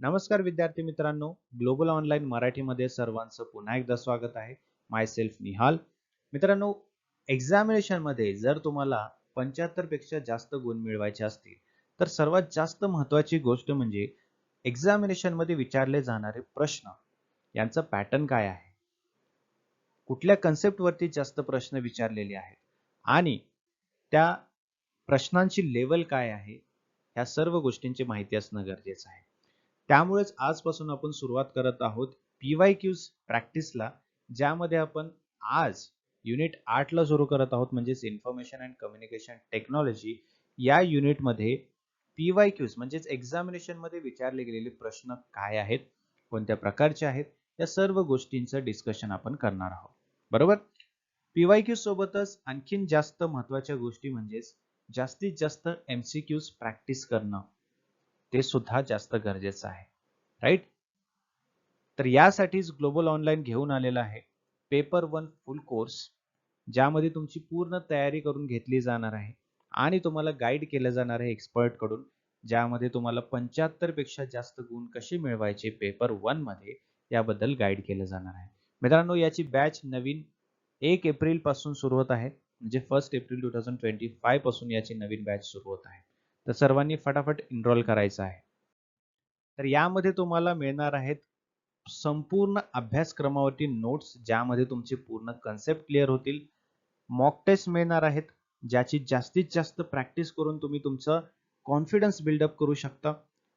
नमस्कार विद्यार्थी मित्रांनो. ग्लोबल ऑनलाईन मराठीमध्ये सर्वांचं पुन्हा एकदा स्वागत आहे. Myself Nihal. मित्रांनो एक्झामिनेशनमध्ये जर तुम्हाला पंच्याहत्तरपेक्षा जास्त गुण मिळवायचे असतील तर सर्वात जास्त महत्वाची गोष्ट म्हणजे एक्झामिनेशनमध्ये विचारले जाणारे प्रश्न. यांचं पॅटर्न काय आहे? कुठल्या कन्सेप्टवरती जास्त प्रश्न विचारलेले आहेत? आणि त्या प्रश्नांची लेवल काय आहे? ह्या सर्व गोष्टींची माहिती असणं गरजेचं आहे. त्यामुळेच आजपासून आपण सुरुवात करत आहोत पीवाय क्यूज प्रॅक्टिसला ज्यामध्ये आपण आज युनिट आठला सुरू करत आहोत म्हणजेच इन्फॉर्मेशन अँड कम्युनिकेशन टेक्नॉलॉजी या युनिटमध्ये पीवाय क्यूज म्हणजेच एक्झामिनेशनमध्ये विचारले गेलेले प्रश्न काय आहेत कोणत्या प्रकारचे आहेत या सर्व गोष्टींचं डिस्कशन आपण करणार आहोत. बरोबर? पीवाय क्यूज सोबतच आणखीन जास्त महत्त्वाच्या गोष्टी म्हणजेच जास्तीत जास्त एमसीक्यूज प्रॅक्टिस करणं. ते सुद्धा जास्त गरजेचं आहे. राईट तर यासाठीच ग्लोबल ऑनलाईन घेऊन आलेला आहे. पेपर वन फुल कोर्स ज्यामध्ये तुमची पूर्ण तयारी करून घेतली जाणार आहे. आणि तुम्हाला गाईड केलं जाणार आहे एक्सपर्टकडून ज्यामध्ये तुम्हाला पंच्याहत्तरपेक्षा जास्त गुण कसे मिळवायचे पेपर वनमध्ये याबद्दल गाईड केलं जाणार आहे. मित्रांनो याची बॅच नवीन एक एप्रिलपासून सुरू होत आहे. म्हणजे first April two thousand twenty फायपासून याची नवीन बॅच सुरू होत आहे. तर सर्वांनी फटाफट इनरोल करायचं आहे. तर यामध्ये तुम्हाला मिळणार आहेत संपूर्ण अभ्यासक्रमावरती नोट्स ज्यामध्ये तुमचे पूर्ण कन्सेप्ट क्लिअर होतील. मॉक टेस्ट मिळणार आहेत ज्याची जास्तीत जास्त प्रॅक्टिस करून तुम्ही तुमचं कॉन्फिडन्स बिल्डअप करू शकता.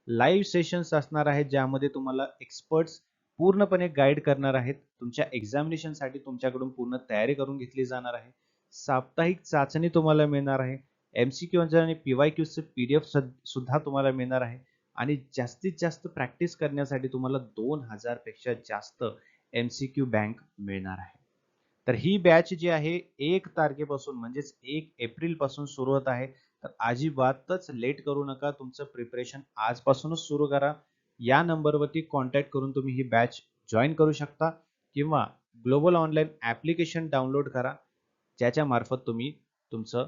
लाईव्ह सेशन्स असणार आहेत ज्यामध्ये तुम्हाला एक्सपर्ट्स पूर्णपणे गाईड करणार आहेत. तुमच्या एक्झामिनेशनसाठी तुमच्याकडून पूर्ण तयारी करून घेतली जाणार आहे. साप्ताहिक चाचणी तुम्हाला मिळणार आहे. एमसीक्यू आणि पीवाय डी एफ सुद्धा तुम्हाला मिळणार आहे. आणि जास्तीत जास्त प्रॅक्टिस करण्यासाठी तुम्हाला दोन हजारपेक्षा जास्त एमसीक्यू बँक मिळणार आहे. तर ही बॅच जी आहे एक तारखेपासून म्हणजेच एक एप्रिलपासून सुरू होत आहे. तर अजिबातच लेट करू नका. तुमचं प्रिपरेशन आजपासूनच सुरू करा. या नंबरवरती कॉन्टॅक्ट करून तुम्ही ही बॅच जॉईन करू शकता. किंवा ग्लोबल ऑनलाईन ऍप्लिकेशन डाउनलोड करा. ज्याच्या मार्फत तुम्ही तुमचं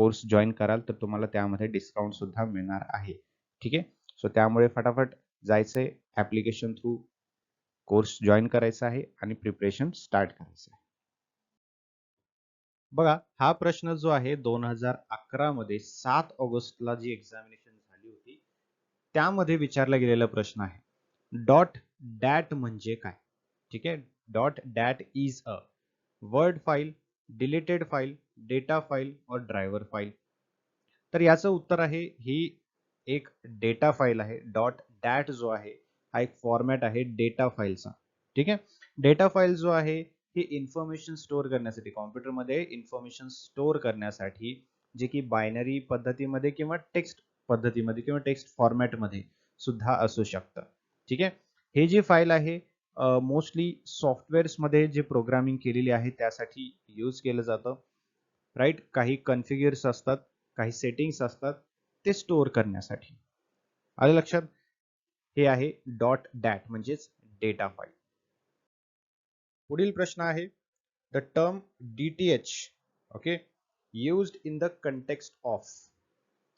कोर्स जॉईन कराल तर तुम्हाला त्यामध्ये डिस्काउंट सुद्धा मिळणार आहे. ठीक आहे? सो त्यामुळे फटाफट जायचंय ऍप्लिकेशन थ्रू कोर्स जॉईन करायचा आहे आणि प्रिपरेशन स्टार्ट करायचं आहे. बघा हा प्रश्न जो आहे दोन हजार अकरा मध्ये सात ऑगस्टला जी एक्झामिनेशन झाली होती त्यामध्ये विचारला गेलेला प्रश्न आहे. डॉट डॅट म्हणजे काय? ठीक आहे? Dot dat is a word file deleted file data file और ड्रायव्हर फाईल तर याचं उत्तर आहे ही एक डेटा फाईल आहे डॉट डॅट जो आहे हा एक फॉर्मॅट आहे डेटा फाईलचा ठीक आहे? डेटा फाईल जो आहे ही इन्फॉर्मेशन स्टोअर करण्यासाठी कॉम्प्युटरमध्ये इन्फॉर्मेशन स्टोअर करण्यासाठी जे की बायनरी पद्धतीमध्ये किंवा टेक्स्ट पद्धतीमध्ये किंवा टेक्स्ट फॉर्मॅटमध्ये सुद्धा असू शकतं ठीक आहे? हे जी फाईल आहे मोस्टली सॉफ्टवेअर्समध्ये जे प्रोग्रामिंग केलेली आहे त्यासाठी यूज केलं जातं. राईट काही कन्फिगर्स असतात काही सेटिंग्स असतात ते स्टोअर करण्यासाठी. आलं लक्षात? हे आहे डॉट डॅट म्हणजेच डेटा फाईल पुढील प्रश्न आहे the term D T H okay used in the context of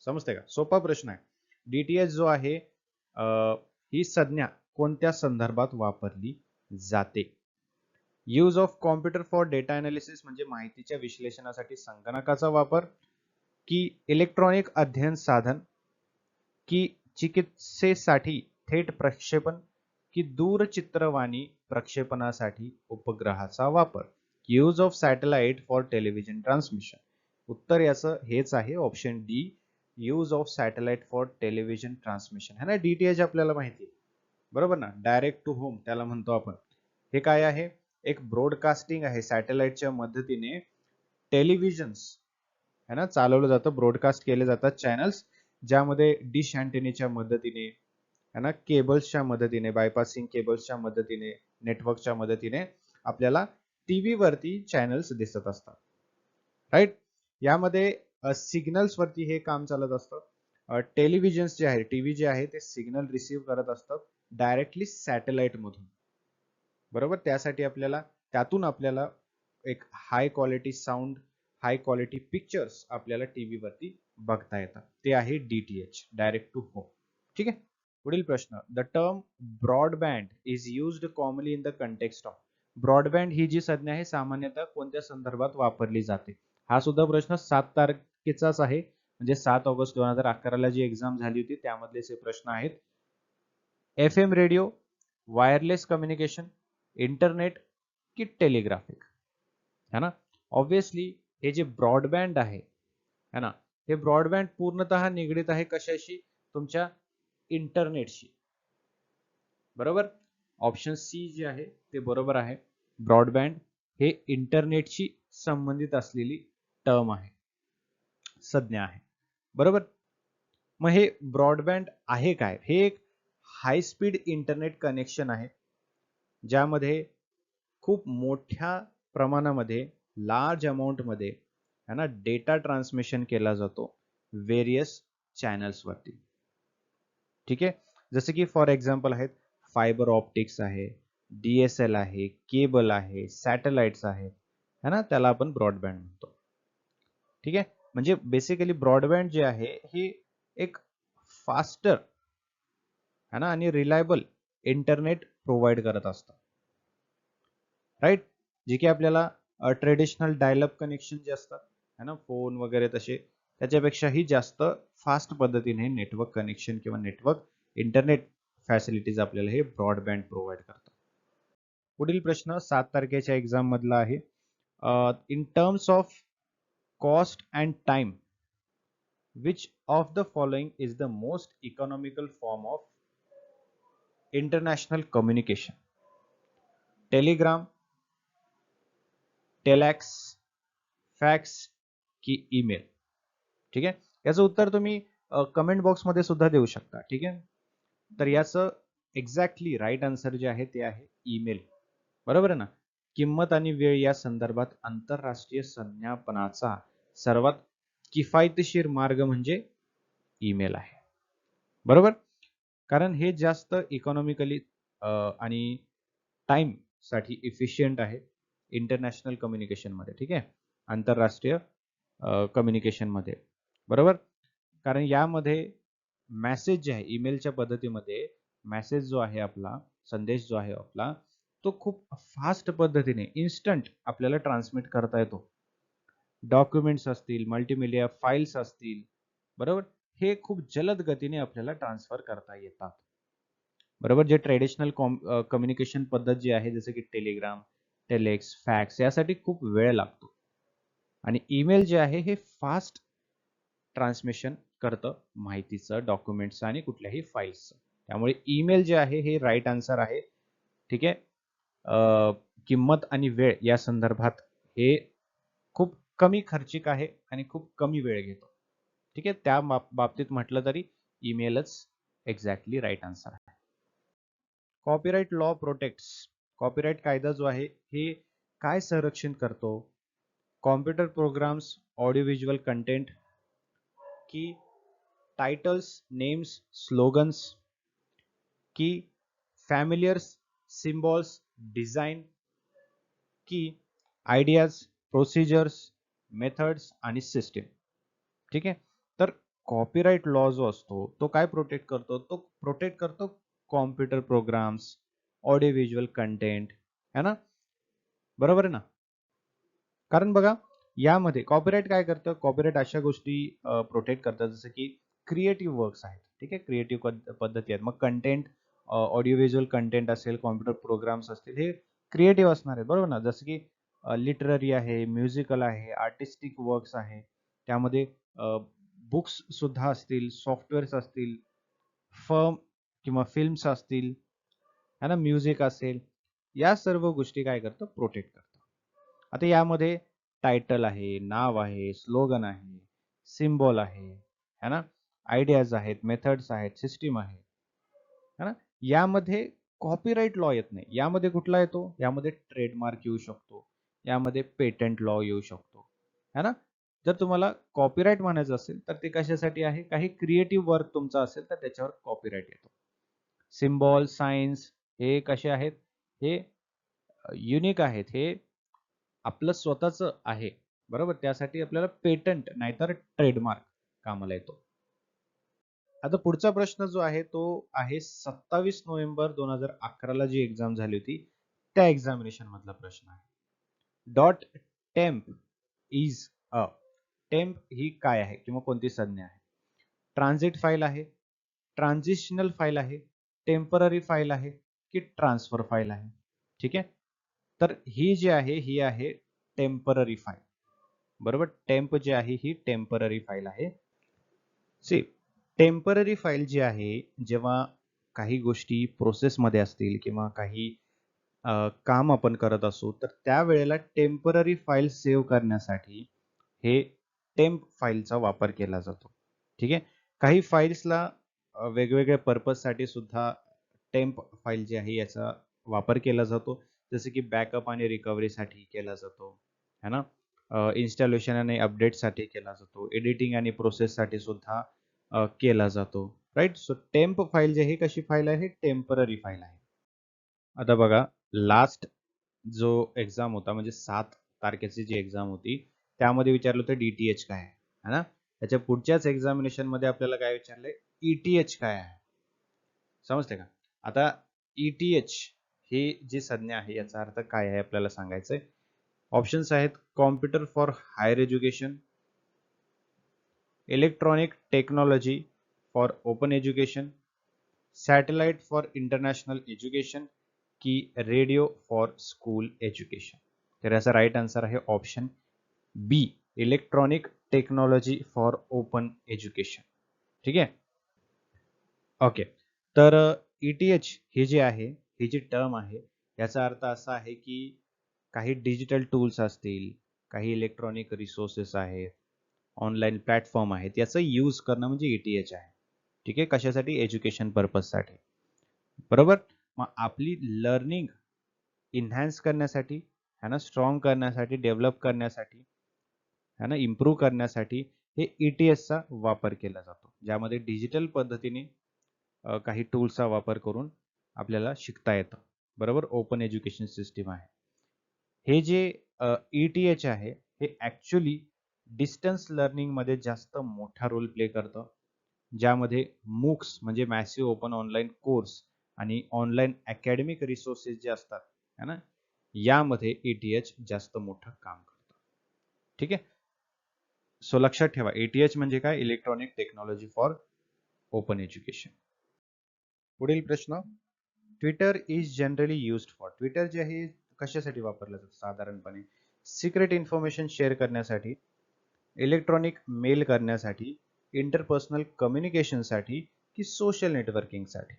समजते का? सोपा प्रश्न आहे. डी टी एच जो आहे ही संज्ञा कोणत्या संदर्भात वापरली जाते? Use of computer for data analysis म्हणजे माहितीच्या विश्लेषणासाठी संगणकाचा वापर की इलेक्ट्रॉनिक अध्ययन साधन की चिकित्सेसाठी थेट प्रक्षेपण की दूरचित्रवाणी प्रक्षेपणासाठी उपग्रहाचा वापर. Use of satellite for television transmission उत्तर याचं हेच आहे option D use of satellite for television transmission है ना? डीटीएच आपल्याला माहिती आहे. बरोबर ना? डायरेक्ट टू होम त्याला म्हणतो आपण. हे काय आहे? एक ब्रॉडकास्टिंग आहे सॅटेलाइटच्या मदतीने. टेलिव्हिजन्स है ना? चालवलं जातं ब्रॉडकास्ट केले जातात चॅनल्स ज्यामध्ये डिश अँटेनीच्या मदतीने है ना? केबल्सच्या मदतीने बायपासिंग केबल्सच्या मदतीने नेटवर्कच्या मदतीने आपल्याला टीव्ही वरती चॅनल्स दिसत असतात. राईट यामध्ये सिग्नल्स वरती हे काम चालत असतं. टेलिव्हिजन्स जे आहे टीव्ही जे आहे ते सिग्नल रिसीव्ह करत असतात डायरेक्टली सॅटेलाइट मधून. बरोबर? त्यासाठी आपल्याला त्यातून आपल्याला एक high quality sound high quality pictures आपल्याला टीव्ही वरती बघता येतात. ते आहे डीटीएच डायरेक्ट टू होम ठीक आहे? पुढील प्रश्न. The term broadband is used commonly in the context of broadband ही जी संज्ञा आहे सामान्यतः कोणत्या संदर्भात वापरली जाते? हा सुद्धा प्रश्न सात तारखेचाच आहे. म्हणजे सात ऑगस्ट दोन हजार अकराला जी एक्झाम झाली होती त्यामधलेच हे प्रश्न आहेत. F M radio wireless communication internet की टेलिग्राफिक है ना? ऑब्विसली हे जे ब्रॉडबँड आहे है ना? हे ब्रॉडबँड पूर्णतः निगडीत आहे कशाशी? तुमच्या इंटरनेटशी. बरोबर? ऑप्शन सी जे आहे ते बरोबर आहे. ब्रॉडबँड हे इंटरनेटशी संबंधित असलेली टर्म आहे. संज्ञा आहे. बरोबर? मग हे ब्रॉडबँड आहे काय? हे एक हाय स्पीड इंटरनेट कनेक्शन आहे. ज्यामध्ये खूप मोठ्या प्रमाणामध्ये लार्ज अमाऊंटमध्ये है ना डेटा ट्रान्समिशन केला जातो वेरियस चॅनल्सवरती ठीक आहे? जसं की फॉर एक्झाम्पल आहेत फायबर ऑप्टिक्स आहे डीएसएल आहे केबल आहे सॅटेलाइट्स आहेत है ना त्याला आपण ब्रॉडबँड म्हणतो. ठीक आहे? म्हणजे बेसिकली ब्रॉडबँड जे आहे हे एक फास्टर है ना आणि रिलायबल इंटरनेट प्रोव्हाइड करत असतात. राईट जे की आपल्याला ट्रेडिशनल डायलअप कनेक्शन जे असतात है ना? फोन वगैरे तसे त्याच्यापेक्षाही जास्त फास्ट पद्धतीने नेटवर्क कनेक्शन किंवा नेटवर्क इंटरनेट फॅसिलिटीज आपल्याला हे ब्रॉडबँड प्रोव्हाइड करतात. पुढील प्रश्न सात तारखेच्या एक्झाम मधला आहे. In terms of cost and time which of the following is the most economical form of international communication telegram telex fax की ईमेल ठीक आहे? याचं उत्तर तुम्ही कमेंट बॉक्समध्ये सुद्धा देऊ शकता. ठीक आहे? तर याचं एक्झॅक्टली राईट आन्सर जे आहे ते आहे ईमेल बरोबर आहे ना? किंमत आणि वेळ या संदर्भात आंतरराष्ट्रीय संज्ञापनाचा सर्वात किफायतशीर मार्ग म्हणजे ईमेल आहे. बरोबर? कारण हे जास्त इकॉनॉमिकली आणि टाइमसाठी इफिशियंट आहे. इंटरनॅशनल कम्युनिकेशनमध्ये ठीक आहे? आंतरराष्ट्रीय कम्युनिकेशनमध्ये बरोबर? कारण यामध्ये मॅसेज जे आहे ईमेलच्या पद्धतीमध्ये मेसेज जो आहे आपला संदेश जो आहे आपला तो खूप फास्ट पद्धतीने इन्स्टंट आपल्याला ट्रान्समिट करता येतो. डॉक्युमेंट्स असतील मल्टीमिडिया फाईल्स असतील बरोबर? हे खूप जलद गतीने आपल्याला ट्रान्सफर करता येतात. बरोबर? जे ट्रेडिशनल कम्युनिकेशन पद्धत जी आहे जसं की टेलिग्राम टेलेक्स फॅक्स यासाठी खूप वेळ लागतो. आणि ईमेल जे आहे हे फास्ट ट्रान्समिशन करतं माहितीचं डॉक्युमेंटचं आणि कुठल्याही फाईल्सचं त्यामुळे ईमेल जे आहे हे राईट आन्सर आहे. ठीक आहे? किंमत आणि वेळ या संदर्भात हे खूप कमी खर्चिक आहे आणि खूप कमी वेळ घेतो. ठीक आहे? त्या बाबतीत म्हटलं तरी ईमेलच एक्झॅक्टली राईट आन्सर आहे. कॉपीराईट लॉ प्रोटेक्ट्स कॉपीराईट कायदा जो आहे हे काय संरक्षण करतो? Computer programs audio visual content की टायटल्स नेम्स स्लोगन्स की फॅमिलियर्स सिम्बॉल्स डिझाईन की आयडियाज प्रोसिजर्स मेथड्स आणि सिस्टीम ठीक आहे? कॉपीराईट लॉ जो असतो तो काय प्रोटेक्ट करतो? तो प्रोटेक्ट करतो computer programs audio visual content है ना? बरोबर आहे ना? कारण बघा यामध्ये कॉपीराईट काय करतं? कॉपीराईट अशा गोष्टी प्रोटेक्ट करतात जसं की क्रिएटिव्ह वर्क्स आहेत. ठीक आहे? क्रिएटिव्ह पद्धती आहेत. मग कंटेंट ऑडिओ व्हिज्युअल कंटेंट असेल कॉम्प्युटर प्रोग्राम्स असतील हे क्रिएटिव्ह असणार आहेत. बरोबर ना? जसं की लिटररी आहे म्युझिकल आहे आर्टिस्टिक वर्क्स आहे. त्यामध्ये बुक्स सुद्धा असतील सॉफ्टवेअर्स असतील फर्म किंवा फिल्म्स असतील है ना म्युझिक असेल या सर्व गोष्टी काय करतं? प्रोटेक्ट करतं. आता यामध्ये टायटल आहे नाव आहे स्लोगन आहे सिम्बॉल आहे है ना आयडियाज आहेत मेथड्स आहेत सिस्टीम आहे है ना यामध्ये कॉपीराईट लॉ येत नाही. यामध्ये कुठला येतो? यामध्ये ट्रेडमार्क येऊ शकतो. यामध्ये पेटंट लॉ येऊ शकतो. है ना जर तुम्हाला कॉपीराईट म्हणायचं असेल तर ते कशासाठी आहे? काही क्रिएटिव्ह वर्क तुमचा असेल तर त्याच्यावर कॉपीराईट येतो. सिम्बॉल सायन्स हे कसे आहेत? हे युनिक आहेत. हे आपलं स्वतःच आहे. बरोबर? त्यासाठी आपल्याला पेटंट नाहीतर ट्रेडमार्क कामाला येतो. आता पुढचा प्रश्न जो आहे तो आहे सत्तावीस नोव्हेंबर दोन हजार अकराला जी एक्झाम झाली होती त्या एक्झामिनेशन मधला प्रश्न आहे. Dot temp is a temp ही काय आहे किंवा कोणती संज्ञा आहे? ट्रान्झिट फाईल आहे ट्रान्झिशनल फाईल आहे टेंपररी फाईल आहे की ट्रान्सफर फाईल आहे? ठीक आहे? तर ही जी आहे ही आहे टेंपररी फाईल बरोबर? टेम्प जी आहे ही टेंपररी फाईल आहे. सी टेंपररी फाईल जी आहे जेव्हा काही गोष्टी प्रोसेसमध्ये असतील किंवा काही काम आपण करत असू तर त्यावेळेला टेंपररी फाईल सेव्ह करण्यासाठी हे टेम्प फाईलचा वापर केला जातो. ठीक? आहे काही फाईल्सला वेगवेगळ्या पर्पजसाठी सुद्धा टेम्प फाईल जी आहे याचा वापर केला जातो. जसं की बॅकअप आणि रिकव्हरीसाठी केला जातो. है ना? इन्स्टॉलेशन आणि अपडेटसाठी केला जातो. एडिटिंग आणि प्रोसेससाठी सुद्धा केला जातो. राईट सो टेम्प फाईल जी आहे कशी फाईल आहे? टेंपररी फाईल आहे. आता बघा लास्ट जो एक्झाम होता म्हणजे सात तारखेची जी एक्झाम होती त्यामध्ये विचारलं होतं डीटीएच काय आहे? ना? त्याच्या पुढच्याच एक्झामिनेशनमध्ये आपल्याला काय विचारलंय? ईटीएच काय आहे? समजते का? आता ईटीएच ही जी संज्ञा आहे याचा अर्थ काय आहे आपल्याला सांगायचंय? ऑप्शन्स आहेत computer for higher education electronic technology for open education satellite for international education की रेडिओ फॉर स्कूल एज्युकेशन तर याचा राईट आन्सर आहे option B electronic technology for open education ठीक आहे? ओके तर ईटीएच ही जी आहे ही जी टर्म आहे याचा अर्थ असा आहे की काही डिजिटल टूल्स असतील काही इलेक्ट्रॉनिक रिसोर्सेस आहेत ऑनलाईन प्लॅटफॉर्म आहेत याचा यूज करणं म्हणजे ईटीएच आहे. ठीक आहे? कशासाठी? एज्युकेशन पर्पजसाठी बरोबर? मग आपली लर्निंग इन्हान्स करण्यासाठी ह्यांना ना? स्ट्रॉंग करण्यासाठी डेव्हलप करण्यासाठी है ना इम्प्रूव्ह करण्यासाठी हे ईटीएसचा वापर केला जातो. ज्यामध्ये डिजिटल पद्धतीने काही टूल्सचा वापर करून आपल्याला शिकता येतं. बरोबर? ओपन एज्युकेशन सिस्टीम आहे. हे जे ईटीएच आहे हे ॲक्च्युली डिस्टन्स लर्निंगमध्ये जास्त मोठा रोल प्ले करतं. ज्यामध्ये मूक्स म्हणजे मॅसिव्ह ओपन ऑनलाईन कोर्स आणि ऑनलाईन अकॅडमिक रिसोर्सेस जे असतात है ना यामध्ये एच जास्त मोठं काम करतं. ठीक आहे? सो लक्षात ठेवा एटीएच म्हणजे काय? Electronic technology for open education पुढील प्रश्न Twitter is generally used for Twitter जे आहे कशासाठी वापरलं जातं? साधारणपणे सिक्रेट इन्फॉर्मेशन शेअर करण्यासाठी इलेक्ट्रॉनिक मेल करण्यासाठी इंटरपर्सनल कम्युनिकेशनसाठी की सोशल नेटवर्किंगसाठी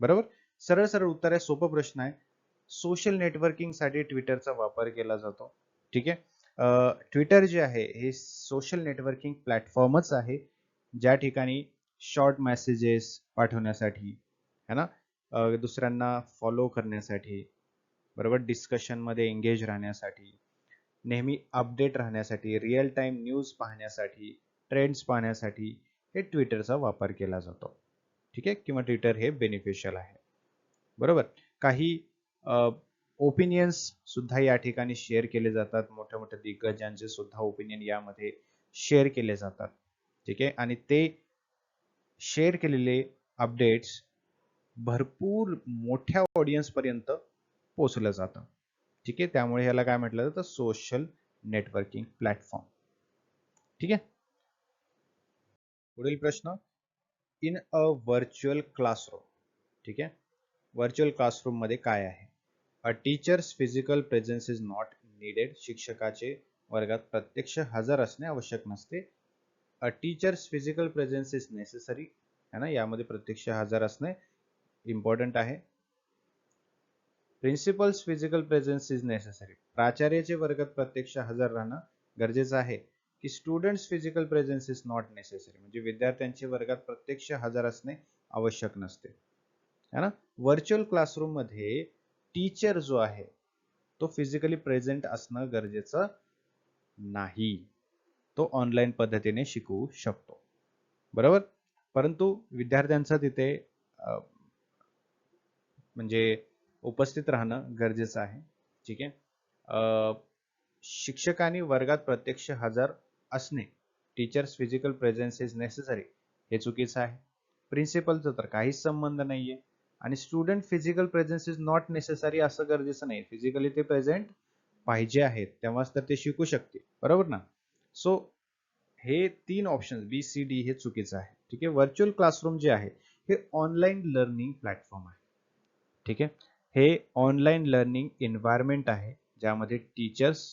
बरोबर? सरळ सरळ उत्तर आहे सोपं प्रश्न आहे. सोशल नेटवर्किंगसाठी ट्विटरचा वापर केला जातो. ठीक आहे? ट्विटर जे आहे हे सोशल नेटवर्किंग प्लॅटफॉर्मच आहे. ज्या ठिकाणी शॉर्ट मेसेजेस पाठवण्यासाठी है ना? दुसऱ्यांना फॉलो करण्यासाठी बरोबर? डिस्कशनमध्ये एंगेज राहण्यासाठी नेहमी अपडेट राहण्यासाठी रिअल टाइम न्यूज पाहण्यासाठी ट्रेंड्स पाहण्यासाठी हे ट्विटरचा वापर केला जातो. ठीक आहे? किंवा ट्विटर हे बेनिफिशियल आहे. बरोबर? काही ओपिनियन्स सुद्धा या ठिकाणी शेअर केले जातात. मोठ्या मोठ्या दिग्गजांचे सुद्धा ओपिनियन यामध्ये शेअर केले जातात. ठीक आहे? आणि ते शेअर केलेले अपडेट्स भरपूर मोठ्या ऑडियन्स पर्यंत पोहोचलं जातं. ठीक आहे? त्यामुळे ह्याला काय म्हटलं जातं? सोशल नेटवर्किंग प्लॅटफॉर्म ठीक आहे? पुढील प्रश्न. इन अ व्हर्च्युअल क्लासरूम ठीक आहे? व्हर्च्युअल क्लासरूममध्ये काय आहे? A teacher's physical presence is not needed शिक्षकाचे वर्गात प्रत्यक्ष हजर असणे आवश्यक नसते. A teacher's physical presence is necessary है ना? यामध्ये प्रत्यक्ष हजर असणे इम्पॉर्टंट आहे. Principal's physical presence is necessary प्राचार्याचे वर्गात प्रत्यक्ष हजर राहणं गरजेचं आहे. की students physical presence is not necessary म्हणजे विद्यार्थ्यांचे वर्गात प्रत्यक्ष हजर असणे आवश्यक नसते. है ना? व्हर्च्युअल क्लासरूममध्ये टीचर जो आहे तो फिजिकली प्रेझेंट असणं गरजेचं नाही. तो ऑनलाईन पद्धतीने शिकवू शकतो. बरोबर? परंतु विद्यार्थ्यांचं तिथे म्हणजे उपस्थित राहणं गरजेचं आहे. ठीक आहे? शिक्षकांनी वर्गात प्रत्यक्ष हजर असणे teachers physical presence is necessary हे चुकीचं आहे. प्रिन्सिपलचं तर काहीच संबंध नाहीये. आणि student physical presence is not necessary असं गरजेचं नाही. फिजिकली ते प्रेझेंट पाहिजे आहेत. तेव्हाच तर ते शिकू शकते बरोबर ना? सो हे तीन ऑप्शन बी सी डी हे चुकीचं आहे. ठीक आहे? व्हर्च्युअल क्लासरूम जे आहे हे ऑनलाईन लर्निंग प्लॅटफॉर्म आहे. ठीक आहे? हे ऑनलाईन लर्निंग एन्व्हायरमेंट आहे ज्यामध्ये टीचर्स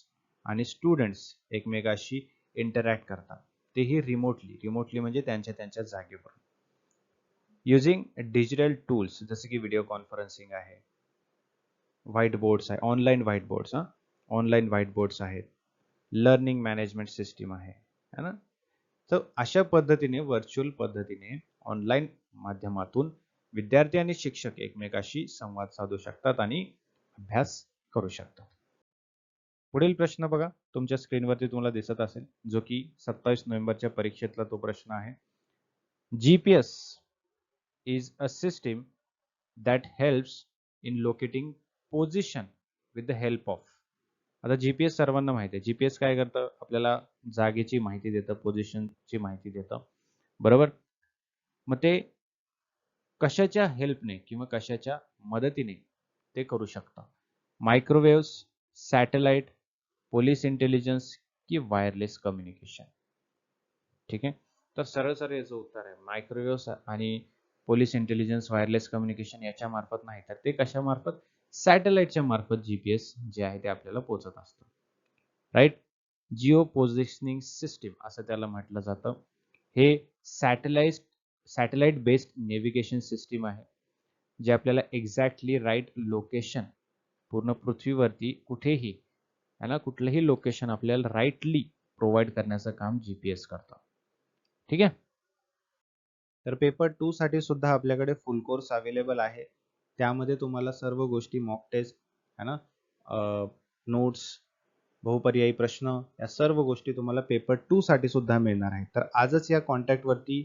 आणि स्टुडंट्स एकमेकाशी इंटरॅक्ट करतात. तेही रिमोटली रिमोटली म्हणजे त्यांच्या त्यांच्या जागेवर युझिंग डिजिटल टूल्स जसे की व्हिडिओ कॉन्फरन्सिंग आहे व्हाईट बोर्ड्स आहे ऑनलाईन व्हाईट बोर्ड्स हा? ऑनलाईन व्हाईट बोर्ड्स आहेत लर्निंग मॅनेजमेंट सिस्टीम आहे है ना? तर अशा पद्धतीने व्हर्च्युअल पद्धतीने ऑनलाईन माध्यमातून विद्यार्थी आणि शिक्षक एकमेकाशी संवाद साधू शकतात आणि अभ्यास करू शकतात. पुढील प्रश्न बघा. तुमच्या स्क्रीनवरती तुम्हाला दिसत असेल जो की सत्तावीस नोव्हेंबरच्या परीक्षेतला तो प्रश्न आहे. GPS is a system that helps in locating position with the help of आता जीपीएस सर्वांना माहिती आहे. जीपीएस काय करतं? आपल्याला जागेची माहिती देतं पोझिशनची माहिती देतं. बरोबर? मग ते कशाच्या हेल्पने किंवा कशाच्या मदतीने ते करू शकतं? मायक्रोवेव्ह सॅटेलाइट पोलीस इंटेलिजन्स की वायरलेस कम्युनिकेशन ठीक आहे? तर सरळ सरळ याचं उत्तर आहे. मायक्रोवेव्ह आणि पोलीस इंटेलिजन्स वायरलेस कम्युनिकेशन याच्या मार्फत नाही. तर ते कशा मार्फत सॅटेलाइटच्या मार्फत जीपीएस जे आहे ते आपल्याला पोहोचत असतं. राईट जिओ पोझिशनिंग सिस्टीम असं त्याला म्हटलं जातं. हे satellite satellite based navigation system आहे. जे आपल्याला एक्झॅक्टली राईट लोकेशन पूर्ण पृथ्वीवरती कुठेही है ना कुठलंही लोकेशन आपल्याला राईटली प्रोव्हाइड करण्याचं काम जीपीएस करतं. ठीक आहे? तर पेपर टू साठी सुद्धा आपल्याकडे फुल कोर्स अवेलेबल आहे. त्यामध्ये तुम्हाला सर्व गोष्टी मॉक टेस्ट है ना? नोट्स बहुपर्यायी प्रश्न या सर्व गोष्टी तुम्हाला पेपर टू साठी सुद्धा मिळणार आहेत. तर आजच या कॉन्टॅक्ट वरती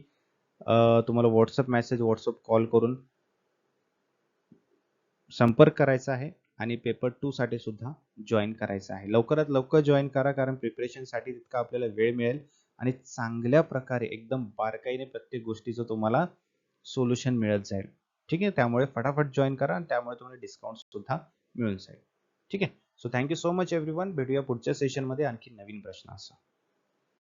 तुम्हाला व्हॉट्सअप मेसेज व्हॉट्सअप कॉल करून संपर्क करायचा आहे आणि पेपर टू साठी सुद्धा जॉईन करायचं आहे. लवकरात लवकर जॉईन करा कारण प्रिपरेशनसाठी तितका आपल्याला वेळ मिळेल. आणि चांगल्या प्रकारे एकदम बारकाईने प्रत्येक गोष्टीचं तुम्हाला सोल्युशन मिळत जाईल. ठीक आहे? त्यामुळे फटाफट जॉईन करा आणि त्यामुळे तुम्हाला डिस्काउंट सुद्धा मिळून जाईल. ठीक आहे? So thank you so much everyone भेटूया पुढच्या सेशनमध्ये आणखी नवीन प्रश्न असा.